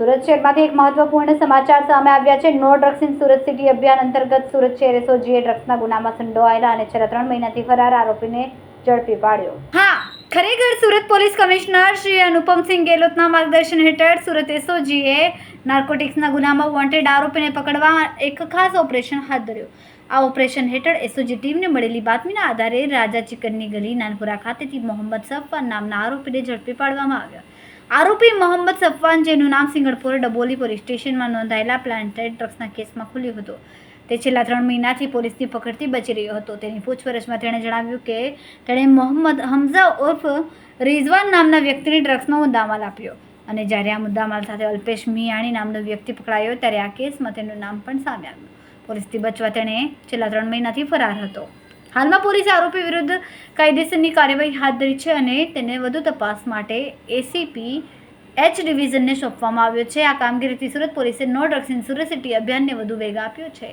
સુરત શહેરમાંથી એક મહત્વપૂર્ણ સમાચાર સામે આવ્યા છે. No drugs in Surat city અભિયાન અંતર્ગત સુરત શહેર એસઓજીએ ડ્રગ્સના ગુનામાં સંડોવાયેલા અને છેલ્લા ત્રણ મહિનાથી ફરાર આરોપીને ઝડપી પાડ્યો. ખરેખર સુરત પોલીસ કમિશનર શ્રી અનુપમસિંહ ગેહલોતના માર્ગદર્શન હેઠળ સુરત એસઓજીએ નાર્કોટિક્સના ગુનામાં વોન્ટેડ આરોપીને પકડવા એક ખાસ ઓપરેશન હાથ ધર્યું. આ ઓપરેશન હેઠળ એસઓજી ટીમને મળેલી બાતમીના આધારે રાજા ચિકનની ગલી નાનપુરા ખાતેથી મોહમ્મદ સફવાન નામના આરોપીને ઝડપી પાડવામાં આવ્યો. આરોપી મોહમ્મદ સફવાન, જેનું નામ સિંગણપુર ડબોલી પોલીસ સ્ટેશનમાં નોંધાયેલા પ્લાન્ટેડ ડ્રગ્સના કેસમાં ખુલ્યું હતું. તે છેલ્લા ત્રણ મહિનાથી પોલીસની પકડથી બચી રહ્યો હતો. તેની પૂછપરછમાં તેણે જણાવ્યું કે તેણે મોહમ્મદ હમઝા ઉર્ફ રિઝવાન નામના વ્યક્તિને ડ્રગ્સનો મુદ્દામાલ આપ્યો અને જ્યારે આ મુદ્દામાલ સાથે અલ્પેશ મિયાણી નામનો વ્યક્તિ પકડાયો ત્યારે આ કેસમાં તેનું નામ પણ સામે આવ્યું. પોલીસથી બચવા તેણે છેલ્લા ત્રણ મહિનાથી ફરાર હતો. હાલમાં પોલીસે આરોપી વિરુદ્ધ કાયદેસરની કાર્યવાહી હાથ ધરી છે અને તેને વધુ તપાસ માટે એસીપી એચ ડિવિઝનને સોંપવામાં આવ્યો છે. આ કામગીરીથી સુરત પોલીસે no drugs in Surat city અભિયાનને વધુ વેગ આપ્યો છે.